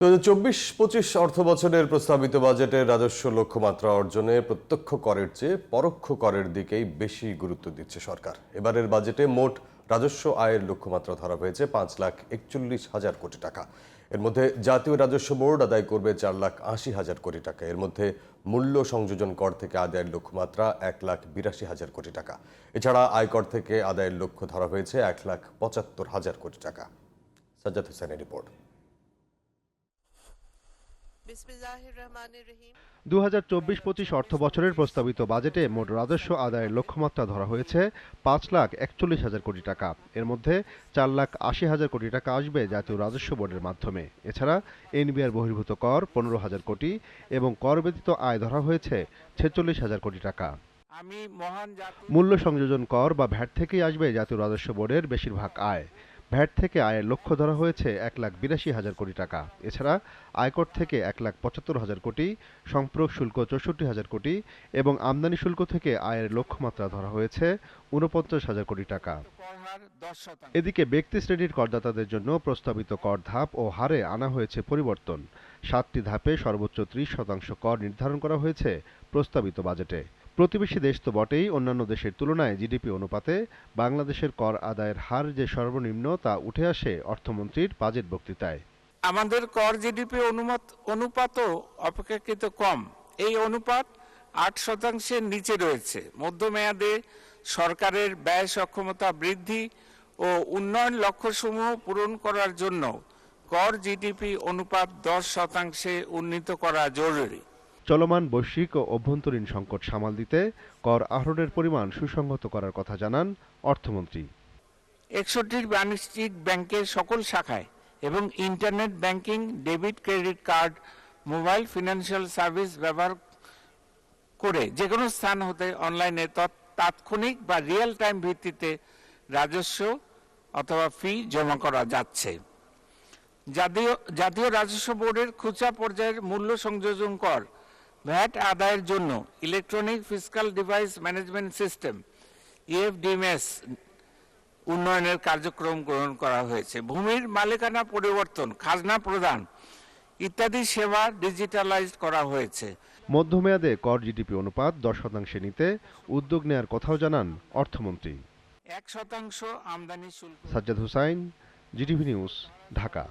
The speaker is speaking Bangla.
দু হাজার চব্বিশ, পঁচিশ অর্থ বছরের প্রস্তাবিত বাজেটের রাজস্ব লক্ষ্যমাত্রা অর্জনে প্রত্যক্ষ করের চেয়ে পরোক্ষ করের দিকেই বেশি গুরুত্ব দিচ্ছে সরকার। এবারের বাজেটে মোট রাজস্ব আয়ের লক্ষ্যমাত্রা ধরা হয়েছে পাঁচ লাখ একচল্লিশ হাজার কোটি টাকা। এর মধ্যে জাতীয় রাজস্ব বোর্ড আদায় করবে চার লাখ আশি হাজার কোটি টাকা। এর মধ্যে মূল্য সংযোজন কর থেকে আদায়ের লক্ষ্যমাত্রা এক লাখ বিরাশি হাজার কোটি টাকা। এছাড়া আয়কর থেকে আদায়ের লক্ষ্য ধরা হয়েছে এক লাখ পঁচাত্তর হাজার কোটি টাকা। সাজ্জাদ হোসেনের রিপোর্ট। দু হাজার চব্বিশ পঁচিশ অর্থ বছরের প্রস্তাবিত বাজেটে মোট রাজস্ব আদায়ের লক্ষ্যমাত্রা ধরা হয়েছে পাঁচ লাখ একচল্লিশ হাজার কোটি টাকা। এর মধ্যে চার লাখ আশি হাজার কোটি টাকা আসবে জাতীয় রাজস্ব বোর্ডের মাধ্যমে। এছাড়া এনবিআর বহির্ভূত কর পনেরো হাজার কোটি এবং কর ব্যতীত আয় ধরা হয়েছে ছেচল্লিশ হাজার কোটি টাকা। আমি মহান মূল্য সংযোজন কর বা ভ্যাট থেকেই আসবে জাতীয় রাজস্ব বোর্ডের বেশিরভাগ আয়। ভ্যাট থেকে আয়ের লক্ষ্য ধরা হয়েছে এক লাখ বিরাশি হাজার কোটি টাকা। এছাড়া আয়কর থেকে এক লাখ পঁচাত্তর হাজার কোটি, সম্পর্ক শুল্ক চৌষট্টি হাজার কোটি এবং আমদানি শুল্ক থেকে আয়ের লক্ষ্যমাত্রা ধরা হয়েছে উনপঞ্চাশ হাজার কোটি টাকা। এদিকে ব্যক্তি শ্রেণির করদাতাদের জন্য প্রস্তাবিত কর ধাপ ও হারে আনা হয়েছে পরিবর্তন। সাতটি ধাপে সর্বোচ্চ ত্রিশ শতাংশ কর নির্ধারণ করা হয়েছে প্রস্তাবিত বাজেটে। প্রতিবেশী দেশ তো বটেই, অন্যান্য দেশের তুলনায় জিডিপি অনুপাতে বাংলাদেশের কর আদায়ের হার যে সর্বনিম্ন তা উঠে আসে অর্থমন্ত্রীর বাজেট বক্তৃতায়। আমাদের কর জিডিপি অনুমত, অনুপাতও অপেক্ষাকৃত কম। এই অনুপাত আট শতাংশের নিচে রয়েছে। মধ্যমেয়াদে সরকারের ব্যয় সক্ষমতা বৃদ্ধি ও উন্নয়ন লক্ষ্যসমূহ পূরণ করার জন্য কর জিডিপি অনুপাত দশ শতাংশে উন্নীত করা জরুরি। চলমান বৈশ্বিক ও অভ্যন্তরীণ সংকট সামাল দিতে কর আহরণের পরিমাণ সুসংহত করার কথা জানান অর্থমন্ত্রী। একষট্টির বাণিজ্যিক ব্যাংকের সকল শাখায় এবং internet banking, debit, credit card, mobile financial service ব্যবহার করে যে কোনো স্থান হতে অনলাইনে তাৎক্ষণিক বা রিয়েল টাইম ভিত্তিতে রাজস্ব অথবা ফি জমা করা যাচ্ছে। জাতীয় জাতীয় রাজস্ব বোর্ডের খুচরা পর্যায়ের মূল্য সংযোজন কর ভ্যাট আদায়ের জন্য electronic physical device management system EFDMS উন্নয়নের কার্যক্রম গ্রহণ করা হয়েছে। ভূমির মালিকানা পরিবর্তন খাজনা প্রদান ইত্যাদি সেবা ডিজিটালাইজড করা হয়েছে। মধ্যমেয়াদে কর জিডিপি অনুপাত দশ শতাংশে নিতে উদ্যোগ নেয়ার কথাও জানান অর্থমন্ত্রী। এক শতাংশ আমদানি শুল্ক। Sajjad Hussain GTV news Dhaka.